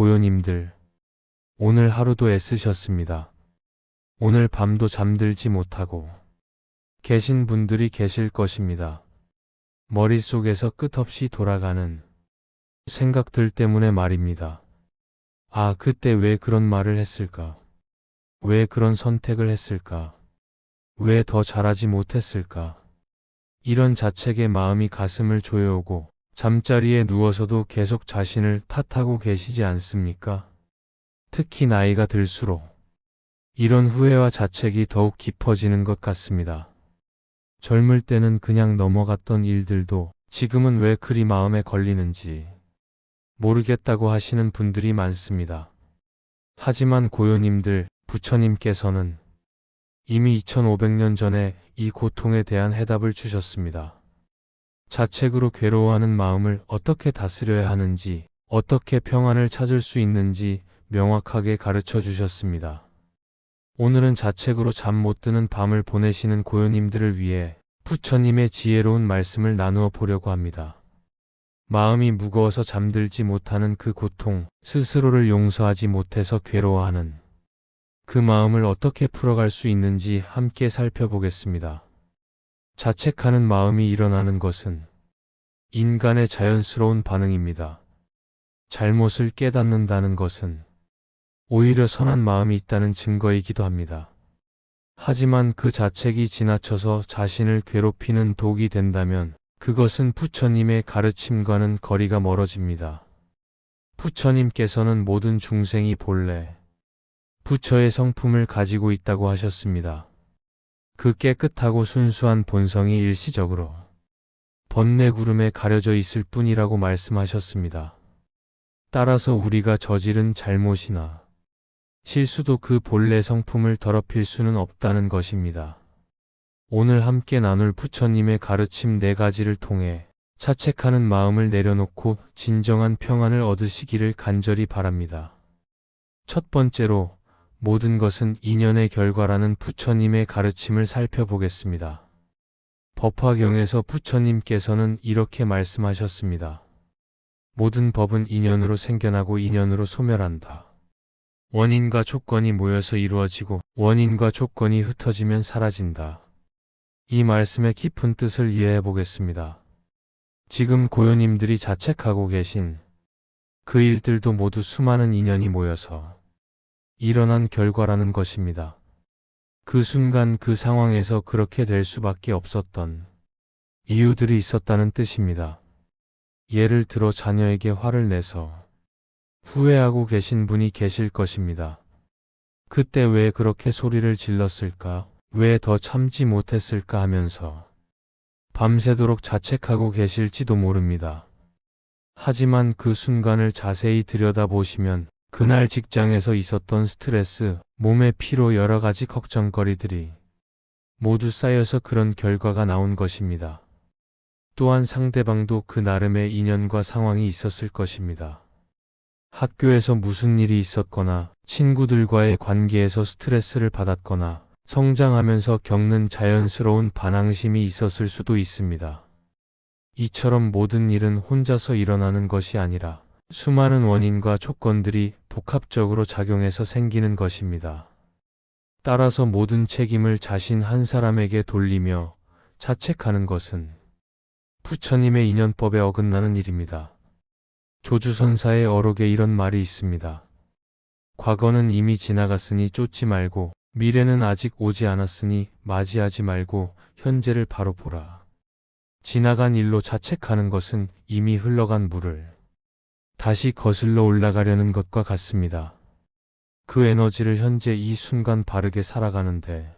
고요님들, 오늘 하루도 애쓰셨습니다. 오늘 밤도 잠들지 못하고 계신 분들이 계실 것입니다. 머릿속에서 끝없이 돌아가는 생각들 때문에 말입니다. 아, 그때 왜 그런 말을 했을까? 왜 그런 선택을 했을까? 왜 더 잘하지 못했을까? 이런 자책의 마음이 가슴을 조여오고 잠자리에 누워서도 계속 자신을 탓하고 계시지 않습니까? 특히 나이가 들수록 이런 후회와 자책이 더욱 깊어지는 것 같습니다. 젊을 때는 그냥 넘어갔던 일들도 지금은 왜 그리 마음에 걸리는지 모르겠다고 하시는 분들이 많습니다. 하지만 고요님들, 부처님께서는 이미 2500년 전에 이 고통에 대한 해답을 주셨습니다. 자책으로 괴로워하는 마음을 어떻게 다스려야 하는지, 어떻게 평안을 찾을 수 있는지 명확하게 가르쳐 주셨습니다. 오늘은 자책으로 잠 못 드는 밤을 보내시는 고요님들을 위해 부처님의 지혜로운 말씀을 나누어 보려고 합니다. 마음이 무거워서 잠들지 못하는 그 고통, 스스로를 용서하지 못해서 괴로워하는 그 마음을 어떻게 풀어갈 수 있는지 함께 살펴보겠습니다. 자책하는 마음이 일어나는 것은 인간의 자연스러운 반응입니다. 잘못을 깨닫는다는 것은 오히려 선한 마음이 있다는 증거이기도 합니다. 하지만 그 자책이 지나쳐서 자신을 괴롭히는 독이 된다면 그것은 부처님의 가르침과는 거리가 멀어집니다. 부처님께서는 모든 중생이 본래 부처의 성품을 가지고 있다고 하셨습니다. 그 깨끗하고 순수한 본성이 일시적으로 번뇌 구름에 가려져 있을 뿐이라고 말씀하셨습니다. 따라서 우리가 저지른 잘못이나 실수도 그 본래 성품을 더럽힐 수는 없다는 것입니다. 오늘 함께 나눌 부처님의 가르침 네 가지를 통해 자책하는 마음을 내려놓고 진정한 평안을 얻으시기를 간절히 바랍니다. 첫 번째로 모든 것은 인연의 결과라는 부처님의 가르침을 살펴보겠습니다. 법화경에서 부처님께서는 이렇게 말씀하셨습니다. 모든 법은 인연으로 생겨나고 인연으로 소멸한다. 원인과 조건이 모여서 이루어지고 원인과 조건이 흩어지면 사라진다. 이 말씀의 깊은 뜻을 이해해 보겠습니다. 지금 고요님들이 자책하고 계신 그 일들도 모두 수많은 인연이 모여서 일어난 결과라는 것입니다. 그 순간 그 상황에서 그렇게 될 수밖에 없었던 이유들이 있었다는 뜻입니다. 예를 들어 자녀에게 화를 내서 후회하고 계신 분이 계실 것입니다. 그때 왜 그렇게 소리를 질렀을까? 왜 더 참지 못했을까 하면서 밤새도록 자책하고 계실지도 모릅니다. 하지만 그 순간을 자세히 들여다보시면 그날 직장에서 있었던 스트레스, 몸의 피로 여러 가지 걱정거리들이 모두 쌓여서 그런 결과가 나온 것입니다. 또한 상대방도 그 나름의 인연과 상황이 있었을 것입니다. 학교에서 무슨 일이 있었거나 친구들과의 관계에서 스트레스를 받았거나 성장하면서 겪는 자연스러운 반항심이 있었을 수도 있습니다. 이처럼 모든 일은 혼자서 일어나는 것이 아니라 수많은 원인과 조건들이 복합적으로 작용해서 생기는 것입니다. 따라서 모든 책임을 자신 한 사람에게 돌리며 자책하는 것은 부처님의 인연법에 어긋나는 일입니다. 조주선사의 어록에 이런 말이 있습니다. 과거는 이미 지나갔으니 쫓지 말고 미래는 아직 오지 않았으니 맞이하지 말고 현재를 바로 보라. 지나간 일로 자책하는 것은 이미 흘러간 물을 다시 거슬러 올라가려는 것과 같습니다. 그 에너지를 현재 이 순간 바르게 살아가는데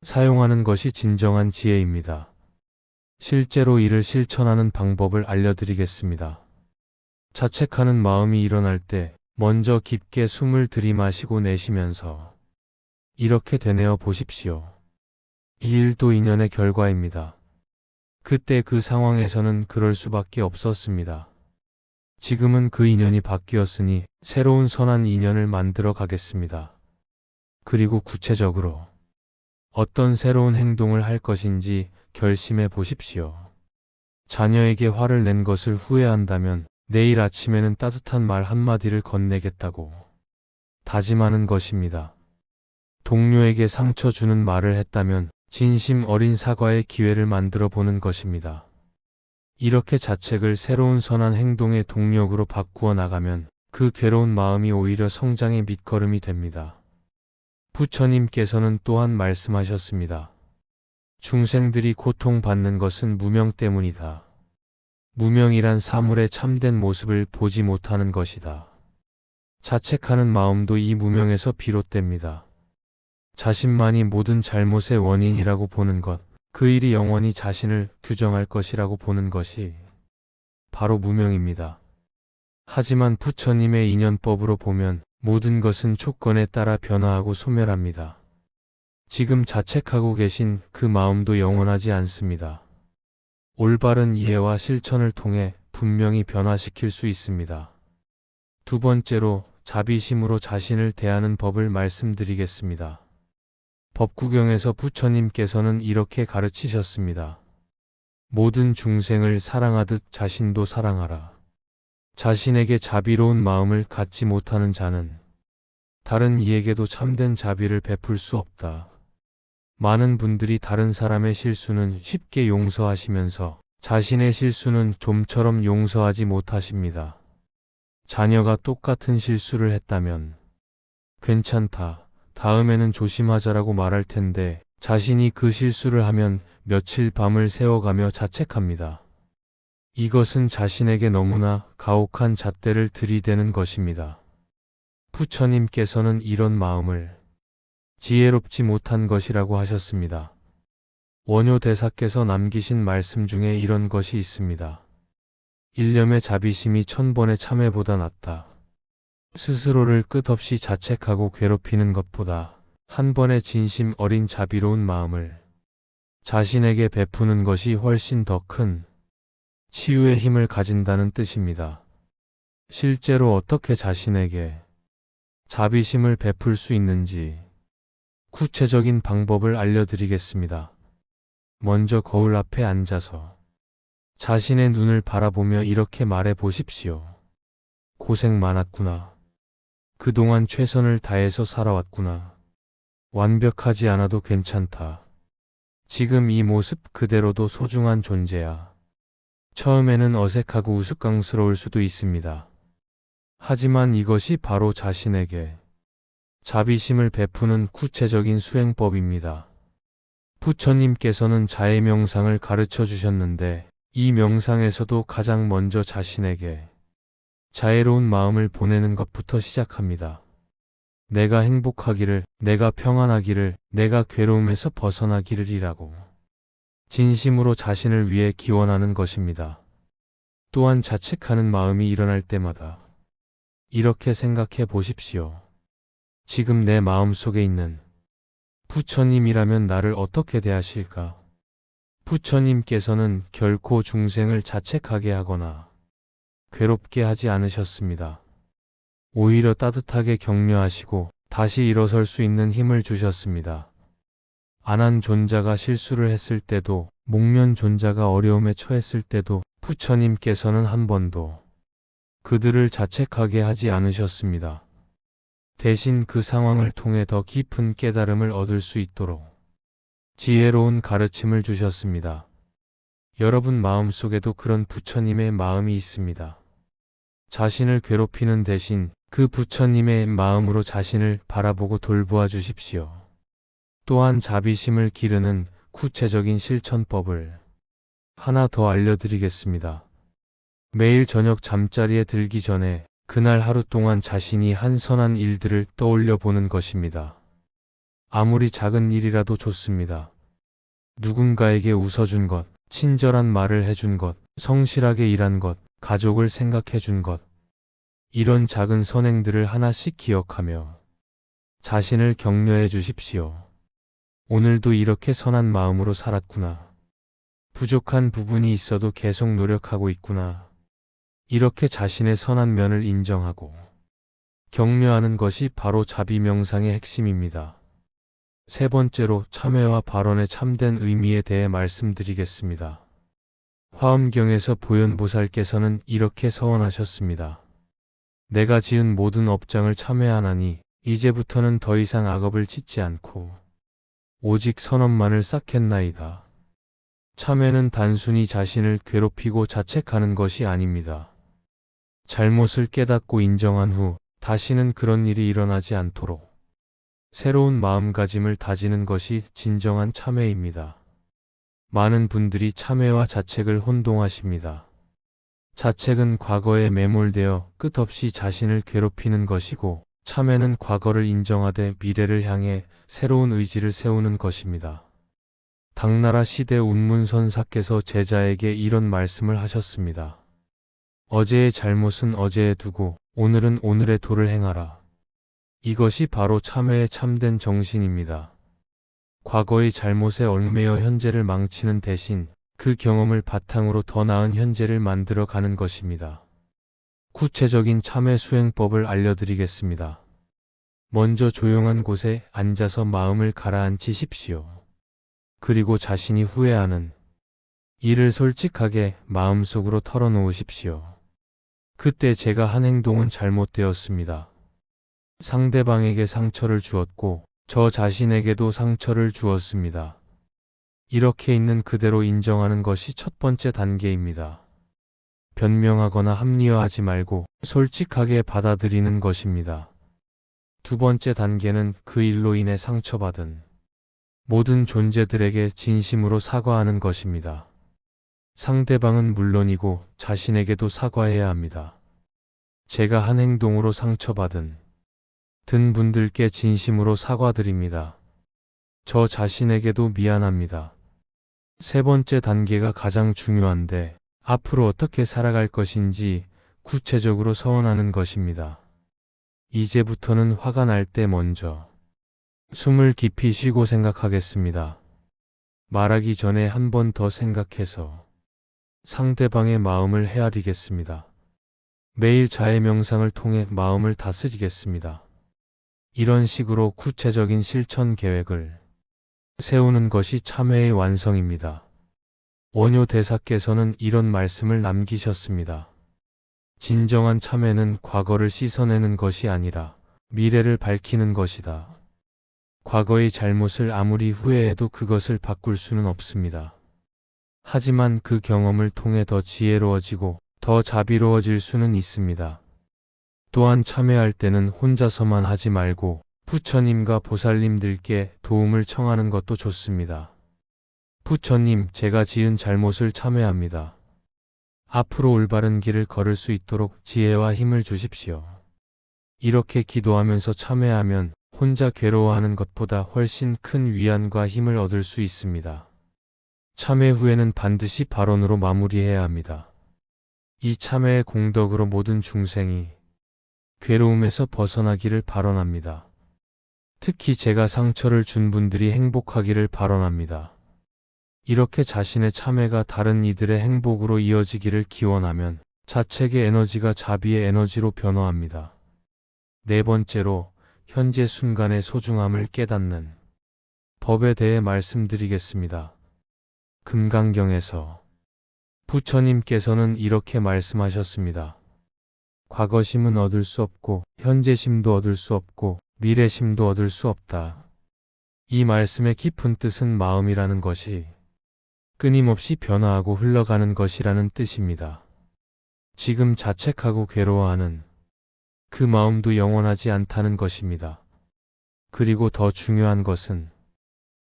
사용하는 것이 진정한 지혜입니다. 실제로 이를 실천하는 방법을 알려드리겠습니다. 자책하는 마음이 일어날 때 먼저 깊게 숨을 들이마시고 내쉬면서 이렇게 되뇌어 보십시오. 이 일도 인연의 결과입니다. 그때 그 상황에서는 그럴 수밖에 없었습니다. 지금은 그 인연이 바뀌었으니 새로운 선한 인연을 만들어 가겠습니다. 그리고 구체적으로 어떤 새로운 행동을 할 것인지 결심해 보십시오. 자녀에게 화를 낸 것을 후회한다면 내일 아침에는 따뜻한 말 한마디를 건네겠다고 다짐하는 것입니다. 동료에게 상처 주는 말을 했다면 진심 어린 사과의 기회를 만들어 보는 것입니다. 이렇게 자책을 새로운 선한 행동의 동력으로 바꾸어 나가면 그 괴로운 마음이 오히려 성장의 밑거름이 됩니다. 부처님께서는 또한 말씀하셨습니다. 중생들이 고통받는 것은 무명 때문이다. 무명이란 사물의 참된 모습을 보지 못하는 것이다. 자책하는 마음도 이 무명에서 비롯됩니다. 자신만이 모든 잘못의 원인이라고 보는 것, 그 일이 영원히 자신을 규정할 것이라고 보는 것이 바로 무명입니다. 하지만 부처님의 인연법으로 보면 모든 것은 조건에 따라 변화하고 소멸합니다. 지금 자책하고 계신 그 마음도 영원하지 않습니다. 올바른 이해와 실천을 통해 분명히 변화시킬 수 있습니다. 두 번째로 자비심으로 자신을 대하는 법을 말씀드리겠습니다. 법구경에서 부처님께서는 이렇게 가르치셨습니다. 모든 중생을 사랑하듯 자신도 사랑하라. 자신에게 자비로운 마음을 갖지 못하는 자는 다른 이에게도 참된 자비를 베풀 수 없다. 많은 분들이 다른 사람의 실수는 쉽게 용서하시면서 자신의 실수는 좀처럼 용서하지 못하십니다. 자녀가 똑같은 실수를 했다면 괜찮다. 다음에는 조심하자라고 말할 텐데 자신이 그 실수를 하면 며칠 밤을 새워가며 자책합니다. 이것은 자신에게 너무나 가혹한 잣대를 들이대는 것입니다. 부처님께서는 이런 마음을 지혜롭지 못한 것이라고 하셨습니다. 원효 대사께서 남기신 말씀 중에 이런 것이 있습니다. 일념의 자비심이 천번의 참회보다 낫다. 스스로를 끝없이 자책하고 괴롭히는 것보다 한 번의 진심 어린 자비로운 마음을 자신에게 베푸는 것이 훨씬 더 큰 치유의 힘을 가진다는 뜻입니다. 실제로 어떻게 자신에게 자비심을 베풀 수 있는지 구체적인 방법을 알려드리겠습니다. 먼저 거울 앞에 앉아서 자신의 눈을 바라보며 이렇게 말해 보십시오. 고생 많았구나. 그동안 최선을 다해서 살아왔구나. 완벽하지 않아도 괜찮다. 지금 이 모습 그대로도 소중한 존재야. 처음에는 어색하고 우스꽝스러울 수도 있습니다. 하지만 이것이 바로 자신에게 자비심을 베푸는 구체적인 수행법입니다. 부처님께서는 자의 명상을 가르쳐 주셨는데 이 명상에서도 가장 먼저 자신에게 자애로운 마음을 보내는 것부터 시작합니다. 내가 행복하기를, 내가 평안하기를, 내가 괴로움에서 벗어나기를 이라고. 진심으로 자신을 위해 기원하는 것입니다. 또한 자책하는 마음이 일어날 때마다 이렇게 생각해 보십시오. 지금 내 마음 속에 있는 부처님이라면 나를 어떻게 대하실까? 부처님께서는 결코 중생을 자책하게 하거나 괴롭게 하지 않으셨습니다. 오히려 따뜻하게 격려하시고 다시 일어설 수 있는 힘을 주셨습니다. 안한 존자가 실수를 했을 때도 목면 존자가 어려움에 처했을 때도 부처님께서는 한 번도 그들을 자책하게 하지 않으셨습니다. 대신 그 상황을 통해 더 깊은 깨달음을 얻을 수 있도록 지혜로운 가르침을 주셨습니다. 여러분 마음속에도 그런 부처님의 마음이 있습니다. 자신을 괴롭히는 대신 그 부처님의 마음으로 자신을 바라보고 돌보아 주십시오. 또한 자비심을 기르는 구체적인 실천법을 하나 더 알려드리겠습니다. 매일 저녁 잠자리에 들기 전에 그날 하루 동안 자신이 한 선한 일들을 떠올려 보는 것입니다. 아무리 작은 일이라도 좋습니다. 누군가에게 웃어준 것, 친절한 말을 해준 것, 성실하게 일한 것, 가족을 생각해 준 것. 이런 작은 선행들을 하나씩 기억하며 자신을 격려해 주십시오. 오늘도 이렇게 선한 마음으로 살았구나. 부족한 부분이 있어도 계속 노력하고 있구나. 이렇게 자신의 선한 면을 인정하고 격려하는 것이 바로 자비 명상의 핵심입니다. 세 번째로 참회와 발언의 참된 의미에 대해 말씀드리겠습니다. 화엄경에서 보현보살께서는 이렇게 서원하셨습니다. 내가 지은 모든 업장을 참회하나니 이제부터는 더 이상 악업을 짓지 않고 오직 선업만을 쌓겠나이다. 참회는 단순히 자신을 괴롭히고 자책하는 것이 아닙니다. 잘못을 깨닫고 인정한 후 다시는 그런 일이 일어나지 않도록 새로운 마음가짐을 다지는 것이 진정한 참회입니다. 많은 분들이 참회와 자책을 혼동하십니다. 자책은 과거에 매몰되어 끝없이 자신을 괴롭히는 것이고 참회는 과거를 인정하되 미래를 향해 새로운 의지를 세우는 것입니다. 당나라 시대 운문선사께서 제자에게 이런 말씀을 하셨습니다. 어제의 잘못은 어제에 두고 오늘은 오늘의 도를 행하라. 이것이 바로 참회의 참된 정신입니다. 과거의 잘못에 얽매여 현재를 망치는 대신 그 경험을 바탕으로 더 나은 현재를 만들어 가는 것입니다. 구체적인 참회 수행법을 알려드리겠습니다. 먼저 조용한 곳에 앉아서 마음을 가라앉히십시오. 그리고 자신이 후회하는 일을 솔직하게 마음속으로 털어놓으십시오. 그때 제가 한 행동은 잘못되었습니다. 상대방에게 상처를 주었고 저 자신에게도 상처를 주었습니다. 이렇게 있는 그대로 인정하는 것이 첫 번째 단계입니다. 변명하거나 합리화하지 말고 솔직하게 받아들이는 것입니다. 두 번째 단계는 그 일로 인해 상처받은 모든 존재들에게 진심으로 사과하는 것입니다. 상대방은 물론이고 자신에게도 사과해야 합니다. 제가 한 행동으로 상처받은 든 분들께 진심으로 사과드립니다. 저 자신에게도 미안합니다. 세 번째 단계가 가장 중요한데 앞으로 어떻게 살아갈 것인지 구체적으로 서원하는 것입니다. 이제부터는 화가 날 때 먼저 숨을 깊이 쉬고 생각하겠습니다. 말하기 전에 한 번 더 생각해서 상대방의 마음을 헤아리겠습니다. 매일 자해 명상을 통해 마음을 다스리겠습니다. 이런 식으로 구체적인 실천 계획을 세우는 것이 참회의 완성입니다. 원효 대사께서는 이런 말씀을 남기셨습니다. 진정한 참회는 과거를 씻어내는 것이 아니라 미래를 밝히는 것이다. 과거의 잘못을 아무리 후회해도 그것을 바꿀 수는 없습니다. 하지만 그 경험을 통해 더 지혜로워지고 더 자비로워질 수는 있습니다. 또한 참회할 때는 혼자서만 하지 말고 부처님과 보살님들께 도움을 청하는 것도 좋습니다. 부처님, 제가 지은 잘못을 참회합니다. 앞으로 올바른 길을 걸을 수 있도록 지혜와 힘을 주십시오. 이렇게 기도하면서 참회하면 혼자 괴로워하는 것보다 훨씬 큰 위안과 힘을 얻을 수 있습니다. 참회 후에는 반드시 발언으로 마무리해야 합니다. 이 참회의 공덕으로 모든 중생이 괴로움에서 벗어나기를 발언합니다. 특히 제가 상처를 준 분들이 행복하기를 발언합니다. 이렇게 자신의 참회가 다른 이들의 행복으로 이어지기를 기원하면 자책의 에너지가 자비의 에너지로 변화합니다. 네 번째로 현재 순간의 소중함을 깨닫는 법에 대해 말씀드리겠습니다. 금강경에서 부처님께서는 이렇게 말씀하셨습니다. 과거심은 얻을 수 없고 현재심도 얻을 수 없고 미래심도 얻을 수 없다. 이 말씀의 깊은 뜻은 마음이라는 것이 끊임없이 변화하고 흘러가는 것이라는 뜻입니다. 지금 자책하고 괴로워하는 그 마음도 영원하지 않다는 것입니다. 그리고 더 중요한 것은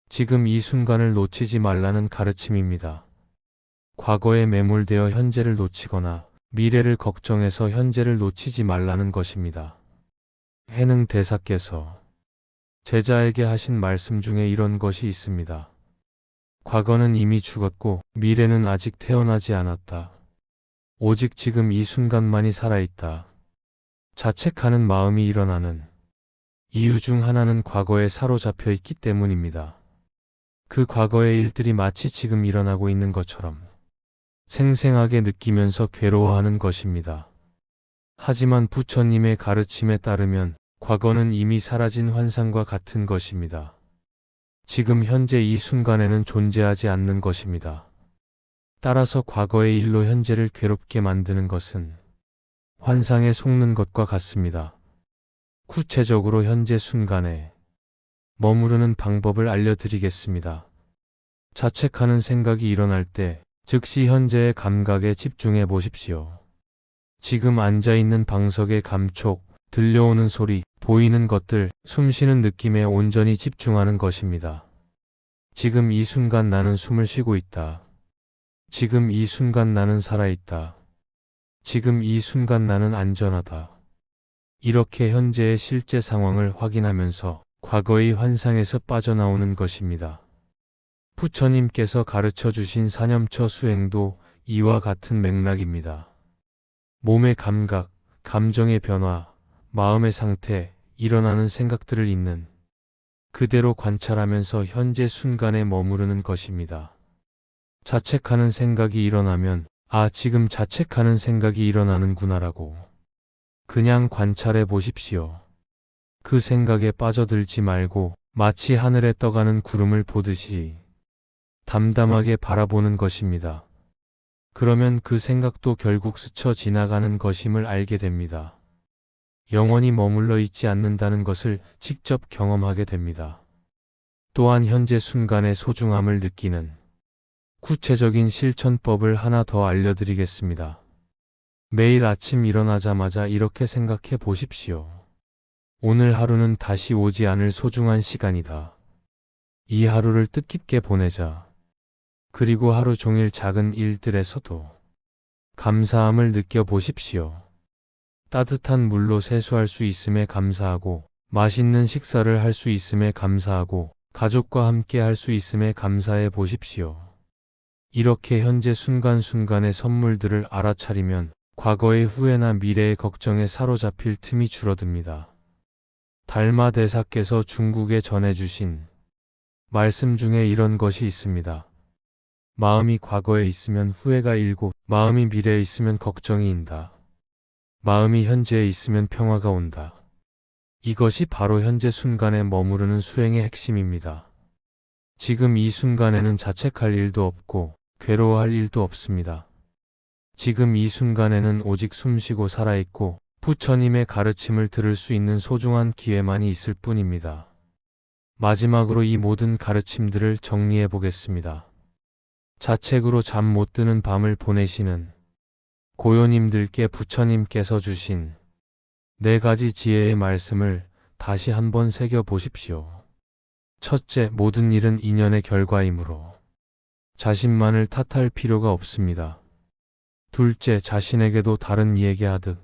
지금 이 순간을 놓치지 말라는 가르침입니다. 과거에 매몰되어 현재를 놓치거나 미래를 걱정해서 현재를 놓치지 말라는 것입니다. 해능 대사께서 제자에게 하신 말씀 중에 이런 것이 있습니다. 과거는 이미 죽었고 미래는 아직 태어나지 않았다. 오직 지금 이 순간만이 살아있다. 자책하는 마음이 일어나는 이유 중 하나는 과거에 사로잡혀 있기 때문입니다. 그 과거의 일들이 마치 지금 일어나고 있는 것처럼 생생하게 느끼면서 괴로워하는 것입니다. 하지만 부처님의 가르침에 따르면 과거는 이미 사라진 환상과 같은 것입니다. 지금 현재 이 순간에는 존재하지 않는 것입니다. 따라서 과거의 일로 현재를 괴롭게 만드는 것은 환상에 속는 것과 같습니다. 구체적으로 현재 순간에 머무르는 방법을 알려드리겠습니다. 자책하는 생각이 일어날 때 즉시 현재의 감각에 집중해 보십시오. 지금 앉아있는 방석의 감촉, 들려오는 소리, 보이는 것들, 숨쉬는 느낌에 온전히 집중하는 것입니다. 지금 이 순간 나는 숨을 쉬고 있다. 지금 이 순간 나는 살아있다. 지금 이 순간 나는 안전하다. 이렇게 현재의 실제 상황을 확인하면서 과거의 환상에서 빠져나오는 것입니다. 부처님께서 가르쳐 주신 사념처 수행도 이와 같은 맥락입니다. 몸의 감각, 감정의 변화, 마음의 상태, 일어나는 생각들을 있는 그대로 관찰하면서 현재 순간에 머무르는 것입니다. 자책하는 생각이 일어나면 아, 지금 자책하는 생각이 일어나는구나라고 그냥 관찰해 보십시오. 그 생각에 빠져들지 말고 마치 하늘에 떠가는 구름을 보듯이 담담하게 바라보는 것입니다. 그러면 그 생각도 결국 스쳐 지나가는 것임을 알게 됩니다. 영원히 머물러 있지 않는다는 것을 직접 경험하게 됩니다. 또한 현재 순간의 소중함을 느끼는 구체적인 실천법을 하나 더 알려드리겠습니다. 매일 아침 일어나자마자 이렇게 생각해 보십시오. 오늘 하루는 다시 오지 않을 소중한 시간이다. 이 하루를 뜻깊게 보내자. 그리고 하루 종일 작은 일들에서도 감사함을 느껴보십시오. 따뜻한 물로 세수할 수 있음에 감사하고, 맛있는 식사를 할 수 있음에 감사하고, 가족과 함께 할 수 있음에 감사해 보십시오. 이렇게 현재 순간순간의 선물들을 알아차리면 과거의 후회나 미래의 걱정에 사로잡힐 틈이 줄어듭니다. 달마 대사께서 중국에 전해주신 말씀 중에 이런 것이 있습니다. 마음이 과거에 있으면 후회가 일고 마음이 미래에 있으면 걱정이 인다. 마음이 현재에 있으면 평화가 온다. 이것이 바로 현재 순간에 머무르는 수행의 핵심입니다. 지금 이 순간에는 자책할 일도 없고 괴로워할 일도 없습니다. 지금 이 순간에는 오직 숨쉬고 살아있고 부처님의 가르침을 들을 수 있는 소중한 기회만이 있을 뿐입니다. 마지막으로 이 모든 가르침들을 정리해 보겠습니다. 자책으로 잠 못 드는 밤을 보내시는 고요님들께 부처님께서 주신 네 가지 지혜의 말씀을 다시 한번 새겨 보십시오. 첫째, 모든 일은 인연의 결과이므로 자신만을 탓할 필요가 없습니다. 둘째, 자신에게도 다른 이야기하듯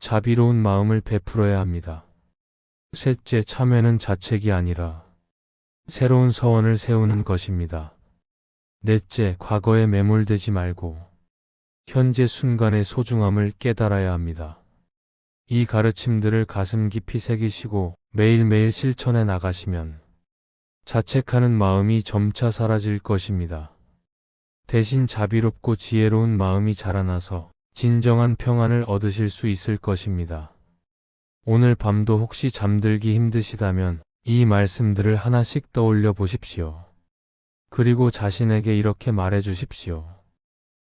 자비로운 마음을 베풀어야 합니다. 셋째, 참회는 자책이 아니라 새로운 서원을 세우는 것입니다. 넷째, 과거에 매몰되지 말고 현재 순간의 소중함을 깨달아야 합니다. 이 가르침들을 가슴 깊이 새기시고 매일매일 실천해 나가시면 자책하는 마음이 점차 사라질 것입니다. 대신 자비롭고 지혜로운 마음이 자라나서 진정한 평안을 얻으실 수 있을 것입니다. 오늘 밤도 혹시 잠들기 힘드시다면 이 말씀들을 하나씩 떠올려 보십시오. 그리고 자신에게 이렇게 말해 주십시오.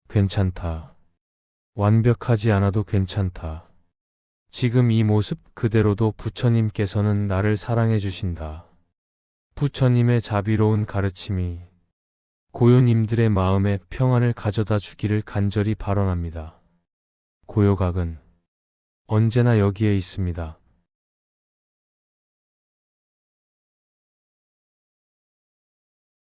괜찮다. 완벽하지 않아도 괜찮다. 지금 이 모습 그대로도 부처님께서는 나를 사랑해 주신다. 부처님의 자비로운 가르침이 고요님들의 마음에 평안을 가져다 주기를 간절히 발언합니다. 고요각은 언제나 여기에 있습니다.